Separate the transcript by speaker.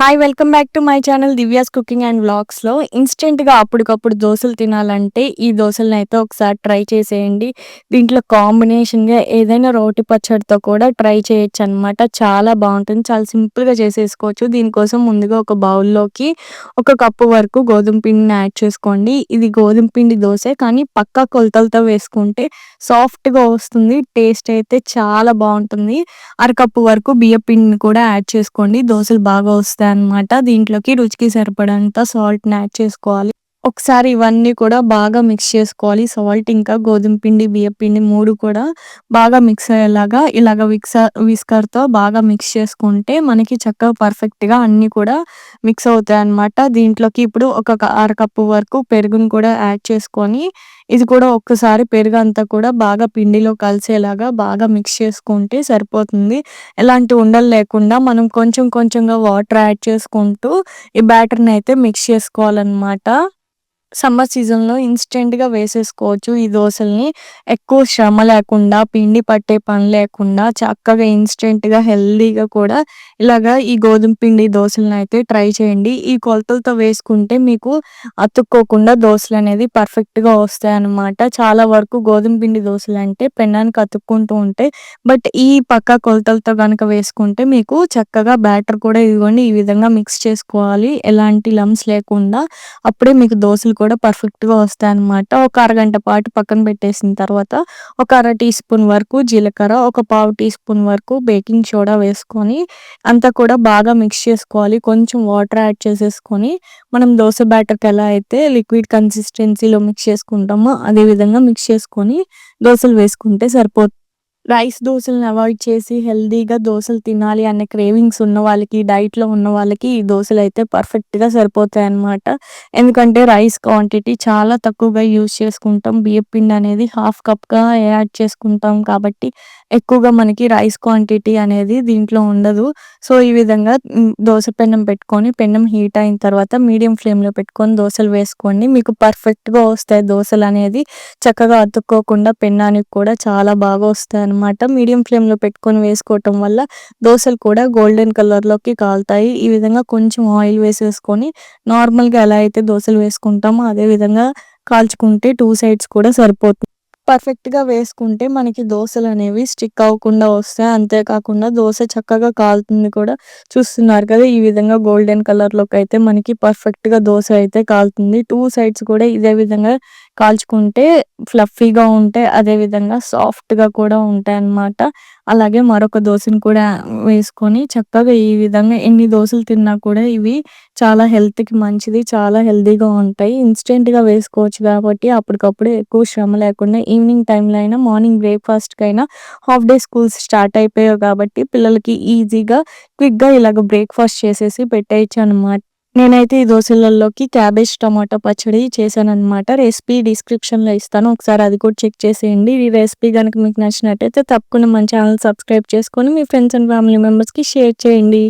Speaker 1: Hi welcome back to my channel Divya's cooking and వ్లాగ్స్లో ఇన్స్టెంట్గా అప్పటికప్పుడు దోశలు తినాలంటే ఈ దోశలను అయితే ఒకసారి ట్రై చేసేయండి. దీంట్లో కాంబినేషన్గా ఏదైనా రోటి పచ్చడితో కూడా ట్రై చేయొచ్చు అనమాట చాలా బాగుంటుంది. చాలా సింపుల్గా చేసేసుకోవచ్చు. దీనికోసం ముందుగా ఒక బౌల్లోకి ఒక కప్పు వరకు గోధుమ పిండిని యాడ్ చేసుకోండి. ఇది గోధుమ పిండి దోశ కానీ పక్కా కొలతలతో వేసుకుంటే సాఫ్ట్గా వస్తుంది. టేస్ట్ అయితే చాలా బాగుంటుంది. అరకప్పు వరకు బియ్య పిండిని కూడా యాడ్ చేసుకోండి. దోశలు బాగా వస్తాయి. అనమాట దీంట్లోకి రుచికి సరిపడంత సాల్ట్ యాడ్ చేసుకోవాలి. ఒకసారి ఇవన్నీ కూడా బాగా మిక్స్ చేసుకోవాలి. సాల్ట్ ఇంకా గోధుమ పిండి బియ్యం పిండి మూడు కూడా బాగా మిక్స్ అయ్యేలాగా ఇలాగ విక్సర్ విస్కర్తో బాగా మిక్స్ చేసుకుంటే మనకి చక్కగా పర్ఫెక్ట్గా అన్నీ కూడా మిక్స్ అవుతాయి అన్నమాట దీంట్లోకి ఇప్పుడు ఒక అరకప్పు వరకు పెరుగును కూడా యాడ్ చేసుకొని ఇది కూడా ఒక్కసారి పెరుగు అంతా కూడా బాగా పిండిలో కలిసేలాగా బాగా మిక్స్ చేసుకుంటే సరిపోతుంది. ఎలాంటి ఉండలు లేకుండా మనం కొంచెం కొంచెంగా వాటర్ యాడ్ చేసుకుంటూ ఈ బ్యాటర్ని అయితే మిక్స్ చేసుకోవాలన్నమాట. సమ్మర్ సీజన్‌లో ఇన్‌స్టెంట్‌గా వేసేసుకోవచ్చు ఈ దోశల్ని ఎక్కువ శ్రమ లేకుండా, పిండి పట్టే పని లేకుండా చక్కగా ఇన్‌స్టెంట్‌గా, హెల్తీగా కూడా ఇలాగా ఈ గోధుమ పిండి అయితే ట్రై చేయండి. ఈ కొలతలతో వేసుకుంటే మీకు అతుక్కోకుండా దోసలనేది పర్ఫెక్ట్‌గా వస్తాయన్నమాట. చాలా వరకు గోధుమ పిండి అంటే పెన్నానికి అతుక్కుంటూ ఉంటాయి. బట్ ఈ పక్క కొలతలతో కనుక వేసుకుంటే మీకు చక్కగా బ్యాటర్ కూడా ఇదిగోండి ఈ విధంగా మిక్స్ చేసుకోవాలి. ఎలాంటి లమ్స్ లేకుండా. అప్పుడే మీకు దోశలు కూడా పర్ఫెక్ట్‌గా వస్తాయన్నమాట. ఒక అరగంట పాటు పక్కన పెట్టేసిన తర్వాత ఒక అర టీ స్పూన్ వరకు జీలకర్ర, ఒక పావు టీ స్పూన్ వరకు బేకింగ్ సోడా వేసుకొని అంతా కూడా బాగా మిక్స్ చేసుకోవాలి. కొంచెం వాటర్ యాడ్ చేసేసుకొని మనం దోశ బ్యాటర్‌కి ఎలా అయితే లిక్విడ్ కన్సిస్టెన్సీలో మిక్స్ చేసుకుంటామో అదే విధంగా మిక్స్ చేసుకొని దోశలు వేసుకుంటే సరిపోతుంది. రైస్ దోసలను అవాయిడ్ చేసి హెల్తీగా దోశలు తినాలి అనే క్రేవింగ్స్ ఉన్న వాళ్ళకి, డైట్‌లో ఉన్న వాళ్ళకి ఈ దోశలు అయితే పర్ఫెక్ట్‌గా సరిపోతాయి అన్నమాట ఎందుకంటే రైస్ క్వాంటిటీ చాలా తక్కువగా యూజ్ చేసుకుంటాం. బియ్యపిండి అనేది హాఫ్ కప్‌గా యాడ్ చేసుకుంటాం కాబట్టి ఎక్కువగా మనకి రైస్ క్వాంటిటీ అనేది దీంట్లో ఉండదు. సో, ఈ విధంగా దోస పెన్నం పెట్టుకొని పెన్నం హీట్ అయిన తర్వాత మీడియం ఫ్లేమ్‌లో పెట్టుకొని దోశలు వేసుకోండి. మీకు పర్ఫెక్ట్‌గా వస్తాయి దోశలు అనేది చక్కగా అతుక్కోకుండా పెన్నానికి కూడా చాలా బాగా వస్తాయి అనమాట మీడియం ఫ్లేమ్‌లో పెట్టుకొని వేసుకోవటం వల్ల దోశలు కూడా గోల్డెన్ కలర్‌లోకి కాలుతాయి. ఈ విధంగా కొంచెం ఆయిల్ వేసేసుకొని నార్మల్‌గా ఎలా అయితే దోశలు వేసుకుంటామో అదే విధంగా కాల్చుకుంటే టూ సైడ్స్ కూడా సరిపోతుంది. పర్ఫెక్ట్‌గా వేసుకుంటే మనకి దోసలు అనేవి స్టిక్ అవ్వకుండా వస్తాయి. అంతేకాకుండా దోస చక్కగా కాలుతుంది కూడా. చూస్తున్నారు కదా! ఈ విధంగా గోల్డెన్ కలర్‌లోకి అయితే మనకి పర్ఫెక్ట్‌గా దోస అయితే కాలుతుంది. టూ సైడ్స్ కూడా ఇదే విధంగా కాల్చుకుంటే ఫ్లఫీగా ఉంటాయి. అదేవిధంగా సాఫ్ట్‌గా కూడా ఉంటాయి అన్నమాట అలాగే మరొక దోశను కూడా వేసుకొని చక్కగా ఈ విధంగా ఎన్ని దోశలు తిన్నా కూడా ఇవి చాలా హెల్త్‌కి మంచిది. చాలా హెల్తీగా ఉంటాయి. ఇన్‌స్టెంట్‌గా వేసుకోవచ్చు కాబట్టి అప్పటికప్పుడు ఎక్కువ శ్రమ లేకుండా ఈవినింగ్ టైంలో అయినా, మార్నింగ్ బ్రేక్‌ఫాస్ట్‌కైనా హాఫ్ డే స్కూల్స్ స్టార్ట్ అయిపోయాయి కాబట్టి పిల్లలకి ఈజీగా, క్విక్‌గా ఇలాగ బ్రేక్‌ఫాస్ట్ చేసేసి పెట్టేయచ్చు అనమాట. నేనైతే ఈ దోశలలోకి క్యాబేజ్ టమాటో పచ్చడి చేశాననమాట. రెసిపీ డిస్క్రిప్షన్‌లో ఇస్తాను. ఒకసారి అది కూడా చెక్ చేసేయండి. ఈ రెసిపీ కనుక మీకు నచ్చినట్టయితే తప్పకుండా మన ఛానల్ సబ్స్క్రైబ్ చేసుకొని మీ ఫ్రెండ్స్ అండ్ ఫ్యామిలీ మెంబర్స్‌కి షేర్ చేయండి.